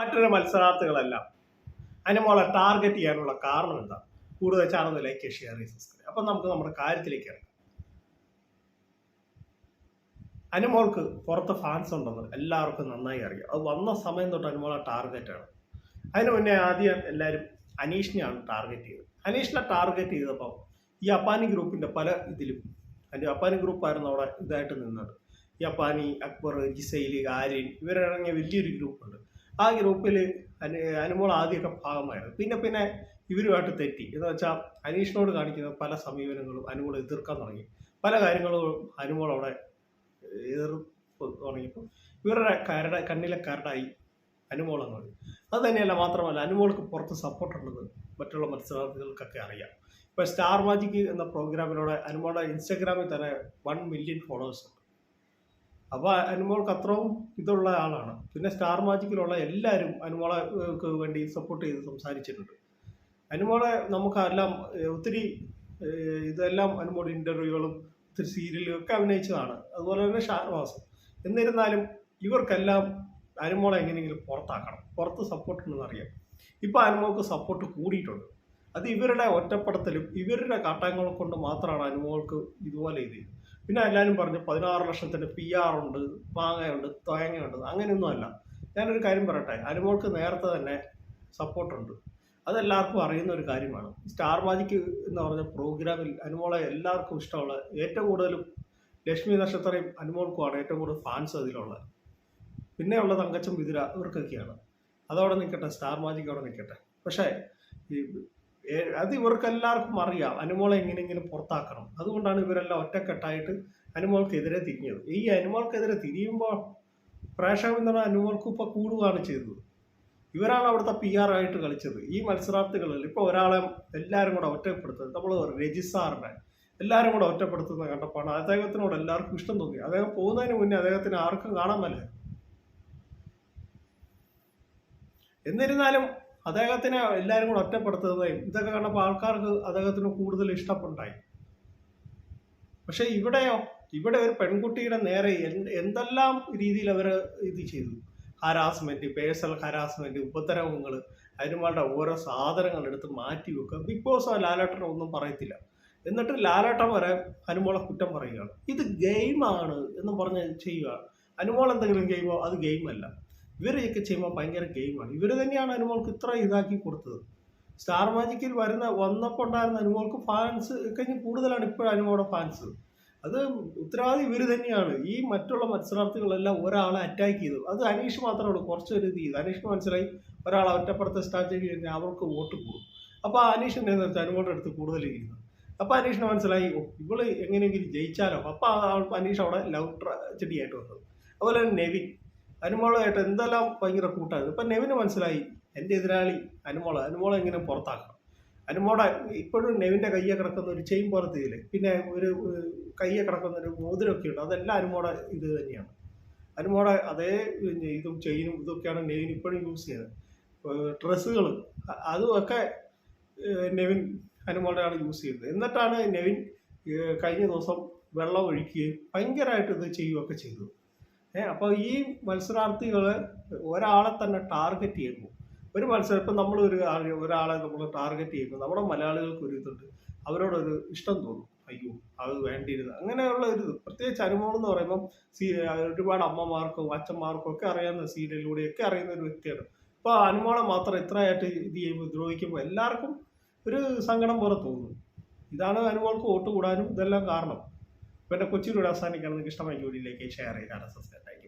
മറ്റൊരു മത്സരാർത്ഥികളെല്ലാം. അനുമോളെ ടാർഗറ്റ് ചെയ്യാനുള്ള കാരണം എന്താ? കൂടുതൽ ചാനൽ ലൈക്ക് ഷെയർ സബ്സ്ക്രൈബ് അപ്പം നമുക്ക് നമ്മുടെ കാര്യത്തിലേക്ക് ഇറങ്ങാം. അനുമോൾക്ക് പുറത്ത് ഫാൻസ് ഉണ്ടെന്ന് എല്ലാവർക്കും നന്നായി അറിയാം. അത് വന്ന സമയം തൊട്ട് അനുമോളെ ടാർഗറ്റാണ് അതിന് മുന്നേ ആദ്യം എല്ലാവരും അനീഷിനെയാണ് ടാർഗറ്റ് ചെയ്തത്. അനീഷിനെ ടാർഗറ്റ് ചെയ്തപ്പോൾ ഈ അപ്പാനി ഗ്രൂപ്പിന്റെ പല ഇതിലും അതിന്റെ അപ്പാനി ഗ്രൂപ്പായിരുന്നു അവിടെ ഇതായിട്ട് നിന്നത്. ഈ അപ്പാനി അക്ബർ ജിസൈലി ആര്യൻ ഇവരടങ്ങിയ വലിയൊരു ഗ്രൂപ്പുണ്ട് ആ ഗ്രൂപ്പിൽ അനു അനുമോൾ ആദ്യമൊക്കെ ഭാഗമായിരുന്നു പിന്നെ പിന്നെ ഇവരുമായിട്ട് തെറ്റി. എന്ന് വെച്ചാൽ അനീഷിനോട് കാണിക്കുന്ന പല സമീപനങ്ങളും അനുമോൾ എതിർക്കാൻ തുടങ്ങി. പല കാര്യങ്ങളും അനുമോൾ അവിടെ എതിർപ്പ് തുടങ്ങിയപ്പോൾ ഇവരുടെ കരട കണ്ണിലെ കരടായി പറയും അത് തന്നെയല്ല മാത്രമല്ല അനുമോൾക്ക് പുറത്ത് ഉള്ളത് മറ്റുള്ള മത്സരാർത്ഥികൾക്കൊക്കെ അറിയാം. ഇപ്പോൾ സ്റ്റാർ മാജിക് എന്ന പ്രോഗ്രാമിലൂടെ അനുമോളുടെ ഇൻസ്റ്റാഗ്രാമിൽ തന്നെ വൺ മില്യൺ ഫോളോവേഴ്സ് ഉണ്ട്. അപ്പോൾ അനുമോൾക്ക് അത്രയും ഇതുള്ള ആളാണ്. പിന്നെ സ്റ്റാർ മാജിക്കിലുള്ള എല്ലാവരും അനുമോളക്ക് വേണ്ടി സപ്പോർട്ട് ചെയ്ത് സംസാരിച്ചിട്ടുണ്ട്. അനുമോളെ നമുക്കെല്ലാം ഒത്തിരി ഇതെല്ലാം അനുമോൾ ഇന്റർവ്യൂകളും ഒത്തിരി സീരിയലും ഒക്കെ അഭിനയിച്ചതാണ്. അതുപോലെ തന്നെ ഷാനവാസ്. എന്നിരുന്നാലും ഇവർക്കെല്ലാം അനുമോളെ എങ്ങനെയെങ്കിലും പുറത്താക്കണം. പുറത്ത് സപ്പോർട്ട് ഉണ്ടെന്ന് അറിയാം. ഇപ്പോൾ അനുമോൾക്ക് സപ്പോർട്ട് കൂടിയിട്ടുണ്ട്. അത് ഇവരുടെ ഒറ്റപ്പെടുത്തലും ഇവരുടെ കാട്ടങ്ങൾ കൊണ്ട് മാത്രമാണ് അനുമോൾക്ക് ഇതുപോലെ ഇത്. പിന്നെ എല്ലാവരും പറഞ്ഞു പതിനാറ് ലക്ഷത്തിന്റെ പി ആർ ഉണ്ട് മാങ്ങയുണ്ട് തേങ്ങയുണ്ട് അങ്ങനെയൊന്നുമല്ല. ഞാനൊരു കാര്യം പറയട്ടെ അനുമോൾക്ക് നേരത്തെ തന്നെ സപ്പോർട്ടുണ്ട് അതെല്ലാവർക്കും അറിയുന്ന ഒരു കാര്യമാണ്. സ്റ്റാർ മാജിക് എന്ന് പറഞ്ഞ പ്രോഗ്രാമിൽ അനുമോളെ എല്ലാവർക്കും ഇഷ്ടമുള്ള ഏറ്റവും കൂടുതലും ലക്ഷ്മി നക്ഷത്രയും അനുമോൾക്കുമാണ് ഏറ്റവും കൂടുതൽ ഫാൻസ് അതിലുള്ളത്. പിന്നെ ഉള്ള തങ്കച്ചം വിതുര ഇവർക്കൊക്കെയാണ്. അതവിടെ നിൽക്കട്ടെ സ്റ്റാർ മാജിക് അവിടെ നിൽക്കട്ടെ പക്ഷേ ഈ അത് ഇവർക്കെല്ലാവർക്കും അറിയാം. അനുമോളെ എങ്ങനെയെങ്കിലും പുറത്താക്കണം. അതുകൊണ്ടാണ് ഇവരെല്ലാം ഒറ്റക്കെട്ടായിട്ട് അനുമോൾക്കെതിരെ തിരിഞ്ഞത്. ഈ അനുമോൾക്കെതിരെ തിരിയുമ്പോൾ പ്രേക്ഷക പിന്തുണ അനുമോൾക്ക് ഇപ്പോൾ കൂടുകയാണ് ചെയ്തത്. ഇവരാണ് അവിടുത്തെ പി ആർ ആയിട്ട് കളിച്ചത്. ഈ മത്സരാർത്ഥികളിൽ ഇപ്പോൾ ഒരാളെ എല്ലാവരും കൂടെ ഒറ്റപ്പെടുത്തത് നമ്മൾ രജിസാറിനെ എല്ലാവരും കൂടെ ഒറ്റപ്പെടുത്തുന്ന കണ്ടപ്പോൾ അദ്ദേഹത്തിനോട് എല്ലാവർക്കും ഇഷ്ടം തോന്നി. അദ്ദേഹം പോകുന്നതിന് മുന്നേ അദ്ദേഹത്തിന് ആർക്കും കാണാൻ എന്നിരുന്നാലും അദ്ദേഹത്തിനെ എല്ലാവരും കൂടെ ഒറ്റപ്പെടുത്തുന്നതും ഇതൊക്കെ കണ്ടപ്പോൾ ആൾക്കാർക്ക് അദ്ദേഹത്തിന് കൂടുതൽ ഇഷ്ടപ്പെട്ടായി പക്ഷെ ഇവിടെയോ ഇവിടെ ഒരു പെൺകുട്ടിയുടെ നേരെ എന്തെല്ലാം രീതിയിൽ അവർ ഇത് ചെയ്തു? ഹരാസ്മെന്റ് പേഴ്സണൽ ഹരാസ്മെന്റ് ഉപദ്രവങ്ങൾ അതിനുമാരുടെ ഓരോ സാധനങ്ങൾ എടുത്ത് മാറ്റി വെക്കുക. ബിഗ് ബോസോ ലാലേട്ടൻ ഒന്നും പറയത്തില്ല. എന്നിട്ട് ലാലേട്ടൻ വരെ അനുമോളെ കുറ്റം പറയുകയാണ്. ഇത് ഗെയിമാണ് എന്ന് പറഞ്ഞ് ചെയ്യുക. അനുമോൾ എന്തെങ്കിലും ഗെയിമോ അത് ഗെയിമല്ല. ഇവരൊക്കെ ചെയ്യുമ്പോൾ ഭയങ്കര ഗെയിമാണ്. ഇവർ തന്നെയാണ് അനുമോൾക്ക് ഇത്ര ഇതാക്കി കൊടുത്തത്. സ്റ്റാർ മാജിക്കിൽ വരുന്ന വന്നപ്പോൾ ഉണ്ടായിരുന്ന അനുമോൾക്ക് ഫാൻസ് കഴിഞ്ഞ് കൂടുതലാണ് ഇപ്പോഴും അനുമോടെ ഫാൻസ് അത് ഉത്തരവാദി ഇവർ തന്നെയാണ്. ഈ മറ്റുള്ള മത്സരാർത്ഥികളെല്ലാം ഒരാളെ അറ്റാക്ക് ചെയ്തു. അത് അനീഷ് മാത്രമേ ഉള്ളൂ. കുറച്ച് ഒരു ഇത് ചെയ്തു. മനസ്സിലായി ഒരാൾ ഒറ്റപ്പുറത്ത് സ്ട്രാറ്റജി കഴിഞ്ഞാൽ അവർക്ക് വോട്ട് കൂടും. അപ്പോൾ അനീഷ് എന്നെ നിർത്തി അനുമോളുടെ അടുത്ത് കൂടുതൽ ഇരിക്കുന്നു. അപ്പോൾ അനീഷിന് മനസ്സിലായി ഓ ഇവൾ എങ്ങനെയെങ്കിലും ജയിച്ചാലോ? അപ്പോൾ അനീഷ് അവിടെ ലവ് ചെടിയായിട്ട് വന്നത്. അതുപോലെ തന്നെ നെവിൻ. അനുമോളായിട്ട് എന്തെല്ലാം ഭയങ്കര കൂട്ടായിരുന്നു ഇപ്പം നെവിന് മനസ്സിലായി എന്റെ എതിരാളി അനുമോള അനുമോളെ എങ്ങനെ പുറത്താക്കണം? അനുമോളെ ഇപ്പോഴും നെവിന്റെ കയ്യെ കിടക്കുന്ന ഒരു ചെയിൻ പുറത്തില്ലേ പിന്നെ ഒരു കയ്യെ കിടക്കുന്ന ഒരു മോതിരമൊക്കെ ഉണ്ട്. അതെല്ലാം അനുമോടെ ഇത് തന്നെയാണ്. അനുമോടെ അതേ ഇതും ചെയിനും ഇതൊക്കെയാണ് നെവിൻ ഇപ്പോഴും യൂസ് ചെയ്യുന്നത്. ഡ്രസ്സുകൾ അതുമൊക്കെ നെവിൻ അനുമോടെയാണ് യൂസ് ചെയ്യുന്നത്. എന്നിട്ടാണ് നെവിൻ കഴിഞ്ഞ ദിവസം വെള്ളം ഒഴിക്കുകയും ഭയങ്കരമായിട്ട് ഇത് ചെയ്യുകയൊക്കെ ചെയ്തു. ഏ അപ്പോൾ ഈ മത്സരാർത്ഥികൾ ഒരാളെ തന്നെ ടാർഗറ്റ് ചെയ്യുമ്പോൾ ഒരു മത്സരം ഇപ്പം നമ്മൾ ഒരു ഒരാളെ നമ്മൾ ടാർഗറ്റ് ചെയ്യുന്നു. നമ്മുടെ മലയാളികൾക്ക് ഒരു ഇതുണ്ട്. അവരോടൊരു ഇഷ്ടം തോന്നും. അയ്യോ അത് വേണ്ടിയിരുന്നത് അങ്ങനെയുള്ള ഒരു ഇത്. പ്രത്യേകിച്ച് അനുഭവം എന്ന് പറയുമ്പം സീ ഒരുപാട് അമ്മമാർക്കും അച്ഛന്മാർക്കും ഒക്കെ അറിയാവുന്ന സീരിയലിലൂടെയൊക്കെ അറിയുന്ന ഒരു വ്യക്തിയാണ്. അപ്പോൾ അനുമോളെ മാത്രം ഇത്രയായിട്ട് ഇത് ചെയ്യുമ്പോൾ ദ്രോഹിക്കുമ്പോൾ എല്ലാവർക്കും ഒരു സങ്കടം പോലെ തോന്നും. ഇതാണ് അനുമോൾക്ക് വോട്ട് കൂടാനും ഇതെല്ലാം കാരണം. അപ്പോൾ എന്റെ കൊച്ചിയിലൂടെ അവസാനിക്കണം നിങ്ങൾക്ക് ഇഷ്ടമായി ജോലിയിലേക്ക് ഷെയർ ചെയ്താണ് സബ്സ്ക്രൈബ്